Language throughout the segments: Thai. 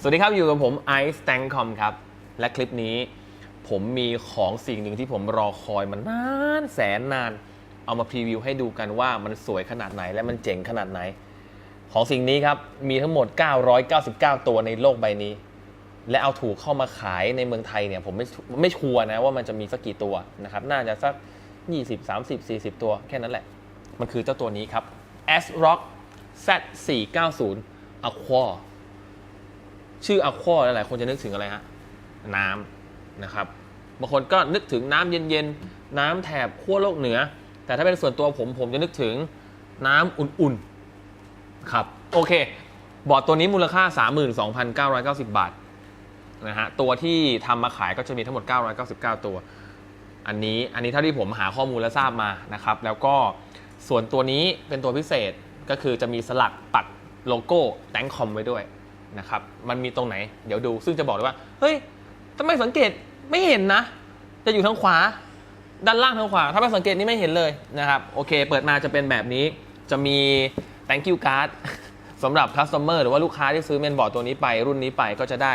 สวัสดีครับ อยู่กับผมไอซ์แตงคอมครับ และคลิปนี้ผมมีของสิ่งหนึ่งที่ผมรอคอยมานานแสนนาน เอามาพรีวิวให้ดูกันว่ามันสวยขนาดไหนและมันเจ๋งขนาดไหน ของสิ่งนี้ครับ มีทั้งหมด 999 ตัวในโลกใบนี้ และเอาถูกเข้ามาขายในเมืองไทยเนี่ย ผมไม่ไม่ชัวร์นะว่ามันจะมีสักกี่ตัวนะครับ น่าจะสัก 20 30 40 ตัวแค่นั้นแหละ มันคือเจ้าตัวนี้ครับ S Rock Z ชื่อ Aqua หลายๆคนจะนึกถึงอะไรฮะน้ำนะครับบางคนก็นึกถึงน้ำเย็นๆ น้ำแถบขั้วโลกเหนือ แต่ถ้าเป็นส่วนตัวผมผมจะนึกถึงน้ำอุ่นๆ ครับ โอเค บอร์ดตัวนี้มูลค่า 32,990 บาทนะฮะ ตัวที่ทำมาขายก็จะมีทั้งหมด 999 ตัว อันนี้อันนี้เท่าที่ผมหาข้อมูลและทราบมานะครับ แล้วก็ส่วนตัวนี้เป็นตัวพิเศษก็คือจะมีสลักปักโลโก้แตงคอมไว้ด้วย นะครับ มันมีตรงไหน เดี๋ยวดู ซึ่งจะบอกเลยว่า เฮ้ยทำไมสังเกตไม่เห็นนะ จะอยู่ทางขวา ด้านล่างทางขวา ถ้าไม่สังเกตนี่ไม่เห็นเลยนะครับ โอเค เปิดมาจะเป็นแบบนี้ จะมี thank you card สำหรับ customer หรือว่าลูกค้าที่ซื้อเมนบอร์ดตัวนี้ไปรุ่นนี้ไปก็จะได้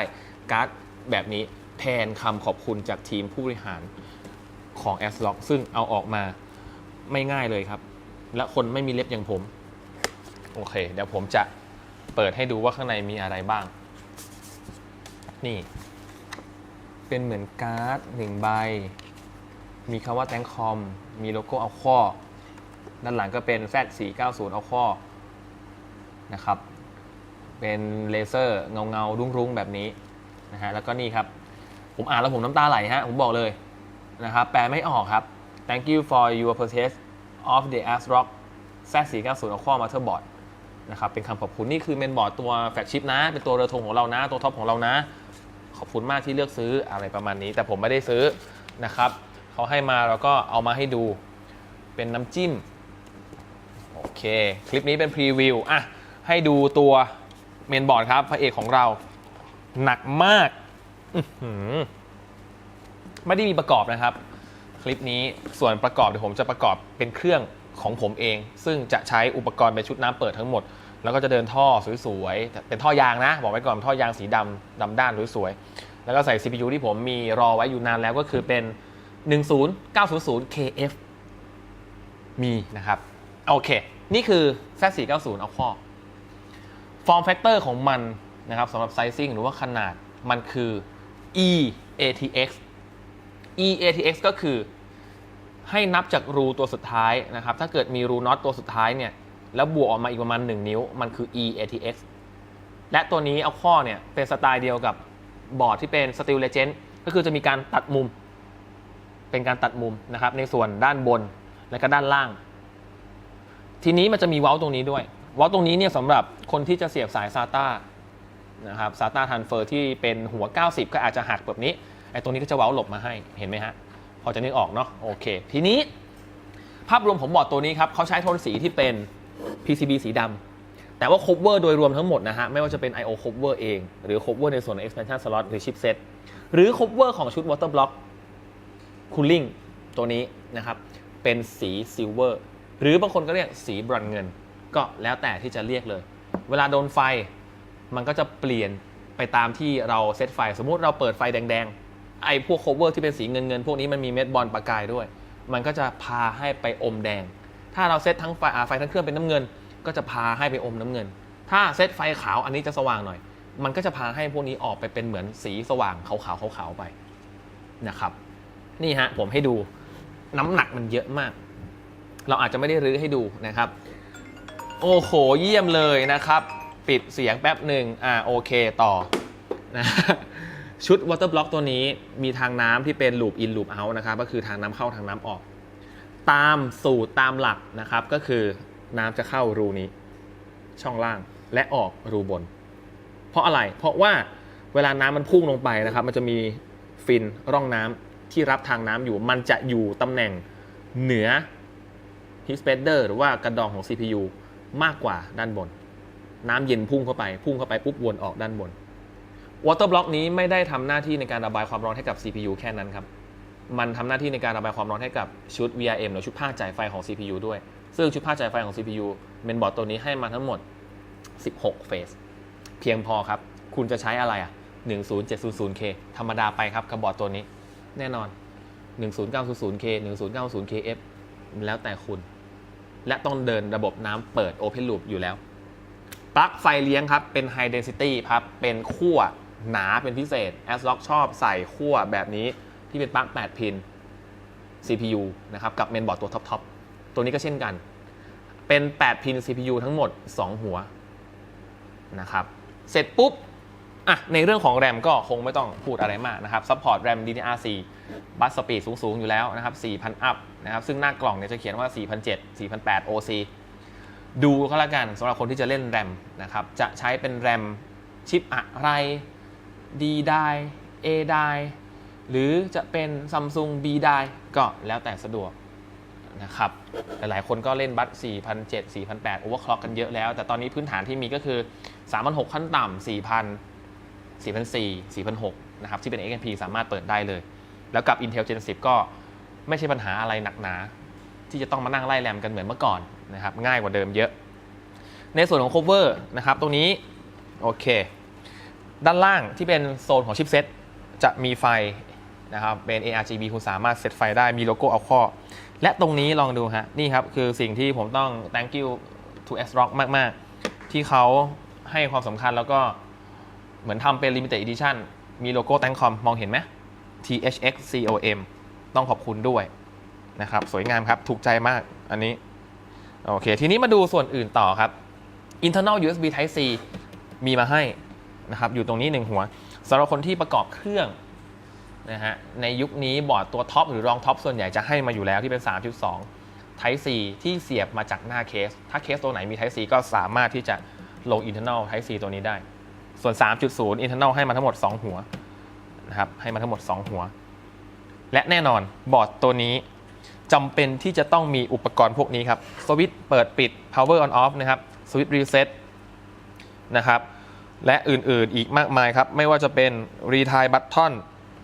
การ์ดแบบนี้แทนคำขอบคุณจากทีมผู้บริหารของ a s l o c k ซึ่งเอาออกมาไม่ง่ายเลยครับ และคนไม่มีเล็บอย่างผม โอเค เดี๋ยวผมจะ เปิดให้ดูว่าข้างในมีอะไรบ้าง นี่ เป็นเหมือนการ์ดหนึ่งใบ มีคำว่า Thank com มีโลโก้เอาข้อ ด้านหลังก็เป็น Z 4 9 0 เอาข้อนะครับ เป็นเลเซอร์เงาเงาๆรุ้งรุ้งๆแบบนี้นะฮะ แล้วก็นี่ครับ ผมอ่านแล้วผมน้ำตาไหลฮะ ผมบอกเลยนะครับ แปลไม่ออกครับ thank you for your purchase of the ASRock Z490 Aqua Motherboard นะครับเป็นคำขอบคุณนี่คือเมนบอร์ดตัวแฟลกชิพนะ เป็นตัวเรือธงของเรานะ ตัวท็อปของเรานะ ขอบคุณมากที่เลือกซื้ออะไรประมาณนี้ แต่ผมไม่ได้ซื้อนะครับเขาให้มาเราก็เอามาให้ดูเป็นน้ำจิ้มโอเคคลิปนี้เป็นพรีวิวอะให้ดูตัวเมนบอร์ดครับพระเอกของเราหนักมากไม่ได้มีประกอบนะครับ คลิปนี้ส่วนประกอบเดี๋ยวผมจะประกอบเป็นเครื่องของผมเอง ซึ่งจะใช้อุปกรณ์เป็นชุดน้ำเปิดทั้งหมด แล้วก็จะเดินท่อสวยๆ เป็นท่อยางนะ บอกไว้ก่อนท่อยางสีดำดำด้านสวยๆ แล้วก็ใส่ CPU ที่ผมมีรอไว้อยู่นานแล้วก็คือเป็น 10900 KF มีนะครับ โอเค นี่คือ Z490 Aqua Form Factor ของมันนะครับสำหรับ Sizing หรือว่าขนาดมันคือ EATX EATX ก็คือให้นับจากรูตัวสุดท้ายนะครับ ถ้าเกิดมีรูน็อตตัวสุดท้ายเนี่ย แล้วบวกออกมาอีกประมาณ 1 นิ้ว มันคือ EATX และตัวนี้เอาข้อเนี่ยเป็นสไตล์เดียวกับบอร์ดที่เป็น Steel Legend ก็คือจะมีการตัดมุม เป็นการตัดมุมนะครับในส่วนด้านบนและก็ด้านล่าง ทีนี้มันจะมีเว้าตรงนี้ด้วยเว้าตรงนี้เนี่ยสำหรับคนที่จะเสียบสาย SATA นะครับ SATA Transfer ที่เป็นหัว 90 ก็อาจจะหักแบบนี้ไอ้ตรงนี้ก็จะเว้าหลบมาให้เห็นไหมฮะพอจะนึกออกเนาะโอเค ทีนี้ ภาพรวมผมบอร์ดตัวนี้ครับเขาใช้โทนสีที่เป็น PCB สีดำแต่ว่า cover โดยรวมทั้งหมดนะฮะ ไม่ว่าจะเป็น I/O cover เอง หรือ cover ในส่วนของ expansion slot หรือ chipset หรือ cover ของชุด water block cooling ตัวนี้นะครับ เป็นสีซิลเวอร์หรือบางคนก็เรียกสีบรอนเงิน ก็แล้วแต่ที่จะเรียกเลย เวลาโดนไฟมันก็จะเปลี่ยนไปตามที่เราเซตไฟ สมมุติเราเปิดไฟแดงๆ ไอ้พวก cover ที่เป็นสีเงินเงินพวกนี้มันมีเม็ดบอลประกายด้วย มันก็จะพาให้ไปอมแดง ถ้าเราเซตทั้งไฟไฟทั้งเครื่องเป็นน้ำเงิน ก็จะพาให้ไปอมน้ำเงิน ถ้าเซตไฟขาวอันนี้จะสว่างหน่อย มันก็จะพาให้พวกนี้ออกไปเป็นเหมือนสีสว่างขาวๆขาวๆไปนะครับนี่ฮะผมให้ดูน้ำหนักมันเยอะมาก เราอาจจะไม่ได้รื้อให้ดูนะครับ โอ้โหเยี่ยมเลยนะครับ ปิดเสียงแป๊บหนึ่งอ่าโอเคต่อนะชุด water block ตัวนี้มีทางน้ำที่เป็น loop in loop out นะครับ ก็คือทางน้ำเข้าทางน้ำออก ตามสูตรตามหลักนะครับ ก็คือน้ำจะเข้ารูนี้ ช่องล่างและออกรูบน เพราะอะไรเพราะว่าเวลาน้ำมันพุ่งลงไปนะครับ มันจะมีฟินร่องน้ำที่รับทางน้ำอยู่ มันจะอยู่ตำแหน่งเหนือฮิสเปเดอร์หรือว่ากระดองของ CPU มากกว่าด้านบน น้ำเย็นพุ่งเข้าไป พุ่งเข้าไปปุ๊บวนออกด้านบน Water Block นี้ไม่ได้ทำหน้าที่ในการระบายความร้อนให้กับ CPU แค่นั้นครับ มันทำหน้าที่ในการระบายความร้อนให้กับชุด VRM หรือชุดผ้าจ่ายไฟของ CPU ด้วย ซึ่งชุดผ้าจ่ายไฟของ CPU เมนบอร์ดตัวนี้ให้มาทั้งหมด 16 เฟส เพียงพอครับ คุณจะใช้อะไรอะ 10700K ธรรมดาไปครับกับบอร์ดตัวนี้ แน่นอน 10900K 10900KF แล้วแต่คุณ และต้องเดินระบบน้ำเปิด Open Loop อยู่แล้ว ปลั๊กไฟเลี้ยงครับ เป็น High Density ครับ เป็นขั้วหนาเป็นพิเศษ a s r o c k ชอบใส่ขั้วแบบนี้ ที่เป็นปลั๊ก8พิน CPU นะครับกับเมนบอร์ดตัวท็อปๆตัวนี้ก็เช่นกัน เป็น 8 พิน CPU ทั้งหมด 2 หัวนะครับเสร็จปุ๊บอะในเรื่องของแรมก็คงไม่ต้องพูดอะไรมากนะครับซัพพอร์ตแรม DDR4 บัสสปีดสูง ๆ อยู่แล้วนะครับ 4,000 อัพนะครับซึ่งหน้ากล่องเนี่ยจะเขียนว่า4,007 4,008 OC ดูก็แล้วกันสำหรับคนที่จะเล่นแรมนะครับจะใช้เป็นแรมชิปอะไร D ได้ A ได้ หรือจะเป็น Samsung B ไดก็แล้วแต่สะดวกนะครับ หลายๆ คนก็เล่นบัต4,007 4,008 overclock กันเยอะแล้ว แต่ตอนนี้พื้นฐานที่มีก็คือ 3,600 ขั้นต่ำ4,000 4,400 4,600นะครับ ที่เป็น XMP สามารถเปิดได้เลย แล้วกับ Intel Gen 10 ก็ไม่ใช่ปัญหาอะไรหนักหนา ที่จะต้องมานั่งไล่แรมกันเหมือนเมื่อก่อนนะครับ ง่ายกว่าเดิมเยอะ ในส่วนของ cover นะครับ ตรงนี้ โอเค ด้านล่างที่เป็นโซนของชิปเซ็ตจะมีไฟ นะครับเป็น ARGB คุณสามารถเซตไฟได้มีโลโก้เอาข้อ และตรงนี้ลองดูฮะ นี่ครับ คือสิ่งที่ผมต้อง thank you to S-Rock มาก ๆ ที่เขาให้ความสำคัญแล้วก็เหมือนทำเป็น limited edition มีโลโก้ Thancom มองเห็นไหม THX COM ต้องขอบคุณด้วยนะครับ สวยงามครับ ถูกใจมากอันนี้ โอเค ทีนี้มาดูส่วนอื่นต่อครับ internal USB Type C มีมาให้นะครับ อยู่ตรงนี้หนึ่งหัวสำหรับคนที่ประกอบเครื่อง นะฮะในยุคนี้บอร์ดตัวท็อปหรือรองท็อปส่วนใหญ่จะให้มาอยู่แล้วที่เป็น 3.2 Type C ที่เสียบมาจากหน้าเคส ถ้าเคสตัวไหนมี Type C ก็สามารถที่จะลง internal Type C ตัวนี้ได้ ส่วน 3.0 internal ให้มาทั้งหมด 2 หัวนะครับให้มาทั้งหมด 2 หัว และแน่นอนบอร์ดตัวนี้จำเป็นที่จะต้องมีอุปกรณ์พวกนี้ครับสวิตช์เปิดปิด power on off นะครับสวิตช์ reset นะครับและอื่นๆอีกมากมายครับ ไม่ว่าจะเป็น retire button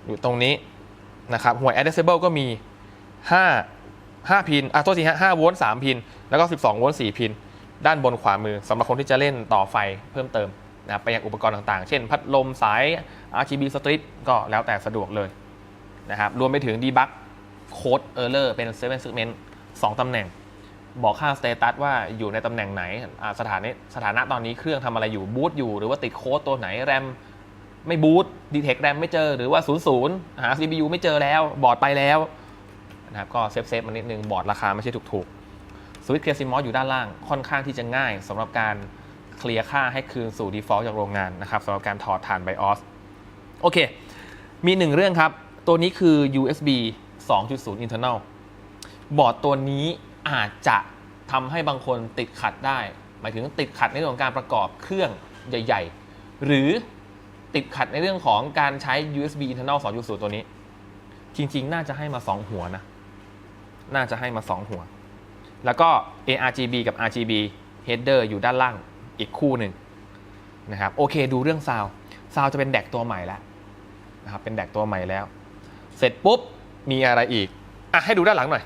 อยู่ตรงนี้นะครับหัว adjustable ก็มี 5 5 พินอะโทษทีฮะ5โวลต์3พิน แล้วก็ 12 โวลต์4พิน ด้านบนขวามือสำหรับคนที่จะเล่นต่อไฟเพิ่มเติมนะไปยังอุปกรณ์ต่างๆ เช่น พัดลมสาย RGB strip ก็แล้วแต่สะดวกเลยนะครับรวมไปถึง debug code error เป็น 7 segment 2ตำแหน่ง บอกค่าสเตตัสว่าอยู่ในตำแหน่งไหนสถานะสถานะตอนนี้เครื่องทำอะไรอยู่บูตอยู่ หรือว่าติดโค้ดตัวไหนแรม ไม่บูตดีเทคแรมไม่เจอ หรือว่า 00 หา CPU ไม่เจอแล้ว บอร์ดไปแล้วนะครับก็เซฟเซฟมานิดนึง บอร์ดราคาไม่ใช่ถูกๆสวิตช์เคลียร์ซิมอสอยู่ด้านล่าง ค่อนข้างที่จะง่ายสำหรับการเคลียร์ค่าให้คืนสู่ default จากโรงงานนะครับสำหรับการถอดฐาน BIOS โอเค มีหนึ่งเรื่องครับ ตัวนี้คือ USB 2.0 internal บอร์ดตัวนี้อาจจะทำให้บางคนติดขัดได้ หมายถึงติดขัดในเรื่องของการประกอบเครื่องใหญ่ ๆ หรือ ติดขัดในเรื่องของการใช้ USB internal 2.0 ตัวนี้ จริง ๆ น่าจะให้มา 2 หัวนะ น่าจะให้มา 2 หัว แล้วก็ ARGB กับ RGB header อยู่ด้านล่างอีกคู่หนึ่งนะครับโอเคดูเรื่องซาวซาวจะเป็นแดกตัวใหม่แล้วนะครับเป็นแดกตัวใหม่แล้ว เสร็จปุ๊บมีอะไรอีกอะให้ดูด้านหลังหน่อย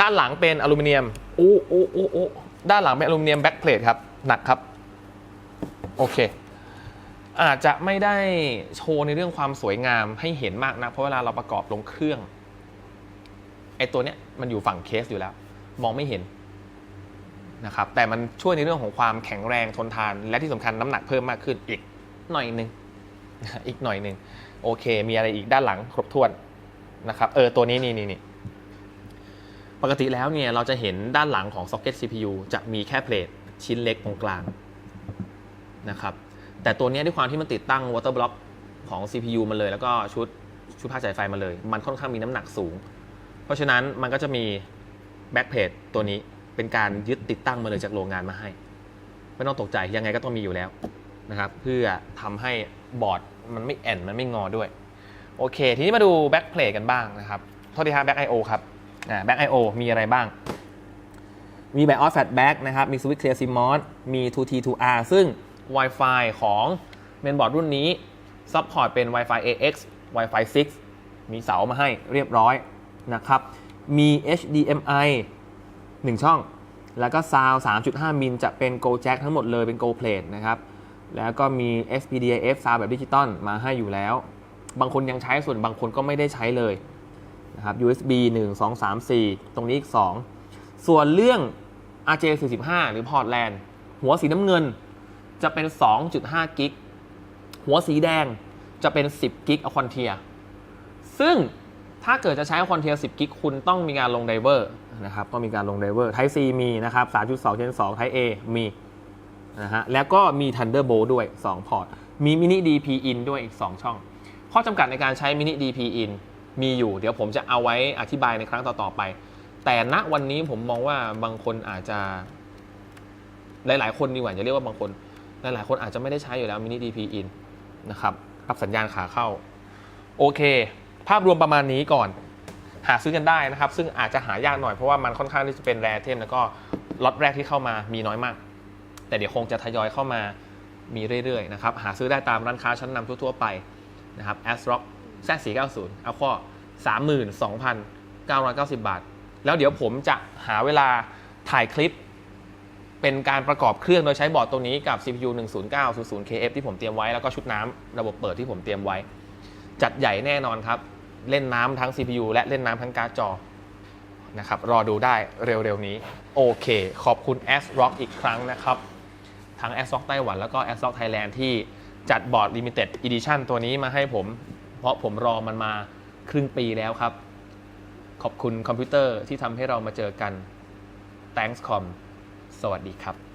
ด้านหลังเป็นอลูมิเนียมโอ้โอ้โอ้โอ้ด้านหลังเป็นอลูมิเนียมแบ็คเพลทครับหนักครับ โอเค อาจจะไม่ได้โชว์ในเรื่องความสวยงามให้เห็นมากนะเพราะเวลาเราประกอบลงเครื่องไอ้ตัวเนี้ยมันอยู่ฝั่งเคสอยู่แล้ว มองไม่เห็นนะครับ แต่มันช่วยในเรื่องของความแข็งแรงทนทาน และที่สำคัญน้ำหนักเพิ่มมากขึ้นอีกหน่อยหนึ่งอีกหน่อยหนึ่งโอเค มีอะไรอีกด้านหลังครบถ้วนนะครับเออตัวนี้นี่นี่นี่ปกติแล้วเนี่ยเราจะเห็นด้านหลังของ Socket CPU จะมีแค่เพลทชิ้นเล็กตรงกลางนะครับ แต่ตัวนี้ด้วยความที่มันติดตั้ง water block ของ CPU มาเลย แล้วก็ชุดชุดผ้าจ่ายไฟมาเลย มันค่อนข้างมีน้ำหนักสูง เพราะฉะนั้นมันก็จะมี back plate ตัวนี้เป็นการยึดติดตั้งมาเลยจากโรงงานมาให้ ไม่ต้องตกใจยังไงก็ต้องมีอยู่แล้วนะครับเพื่อทำให้บอร์ดมันไม่แอนมันไม่งอด้วย โอเค ทีนี้มาดู back plate กันบ้างนะครับโทษทีครับ back IO ครับอ่า back IO มีอะไรบ้าง มี BIOS Flatback นะครับ มี Switch Clear CMOS มี 2T 2R ซึ่ง Wi-Fi ของเมนบอร์ดรุ่นนี้ซัพพอร์ตเป็น Wi-Fi AX Wi-Fi 6 มีเสามาให้เรียบร้อยนะครับ มี HDMI 1 ช่อง แล้วก็ Sound 3.5 มิลจะเป็น Go Jack ทั้งหมดเลยเป็น Go Plate นะครับ แล้วก็มี SPDIF ซาวแบบดิจิตอลมาให้อยู่แล้ว บางคนยังใช้ส่วนบางคนก็ไม่ได้ใช้เลยนะครับ USB 1 2 3 4 ตรงนี้อีก 2 ส่วนเรื่อง RJ45 หรือพอร์ตแลนด์หัวสีน้ำเงิน จะเป็น 2.5 กิก หัวสีแดงจะเป็น 10 กิกอควอนเทีย ซึ่งถ้าเกิดจะใช้คอนเทีย10 กิก คุณต้องมีการลงไดเวอร์นะครับต้องมีการลงไดเวอร์ Type C มีนะครับ 3.2 Gen 2 Type A มีนะฮะ แล้วก็มี Thunderbolt ด้วย 2 พอร์ต มี Mini DP in ด้วยอีก 2 ช่อง ข้อจำกัดในการใช้ Mini DP in มีอยู่ เดี๋ยวผมจะเอาไว้อธิบายในครั้งต่อ ๆ ไป แต่ณวันนี้ผมมองว่าบางคนอาจจะ หลาย ๆ คนดีกว่าจะเรียกว่าบางคน หลายๆ คนอาจจะไม่ได้ใช้อยู่แล้ว Mini DP in นะครับรับสัญญาณขาเข้า โอเค ภาพรวมประมาณนี้ก่อน หาซื้อกันได้นะครับ ซึ่งอาจจะหายากหน่อยเพราะว่ามันค่อนข้างที่จะเป็นแรเทมแล้วก็ล็อตแรกที่เข้ามามีน้อยมาก แต่เดี๋ยวคงจะทยอยเข้ามามีเรื่อยๆนะครับหาซื้อได้ตามร้านค้าชั้นนำทั่วๆไปนะครับ a s r o c k Z490 เอาข้อ32,990บาท แล้วเดี๋ยวผมจะหาเวลาถ่ายคลิป เป็นการประกอบเครื่องโดยใช้บอร์ดตัวนี้กับ CPU 10900 KF ที่ผมเตรียมไว้แล้วก็ชุดน้ำระบบเปิดที่ผมเตรียมไว้ จัดใหญ่แน่นอนครับ เล่นน้ำทั้ง CPU และเล่นน้ำทั้งการ์ดจอนะครับรอดูได้เร็วๆนี้ โอเค ขอบคุณ a s Rock อีกครั้งนะครับ ทั้ง a s Rock ไต้หวันแล้วก็ a s Rock Thailand ที่จัดบอร์ด Limited Edition ตัวนี้มาให้ผม เพราะผมรอมันมาครึ่งปีแล้วครับ ขอบคุณคอมพิวเตอร์ที่ทำให้เรามาเจอกัน Thanks com สวัสดีครับ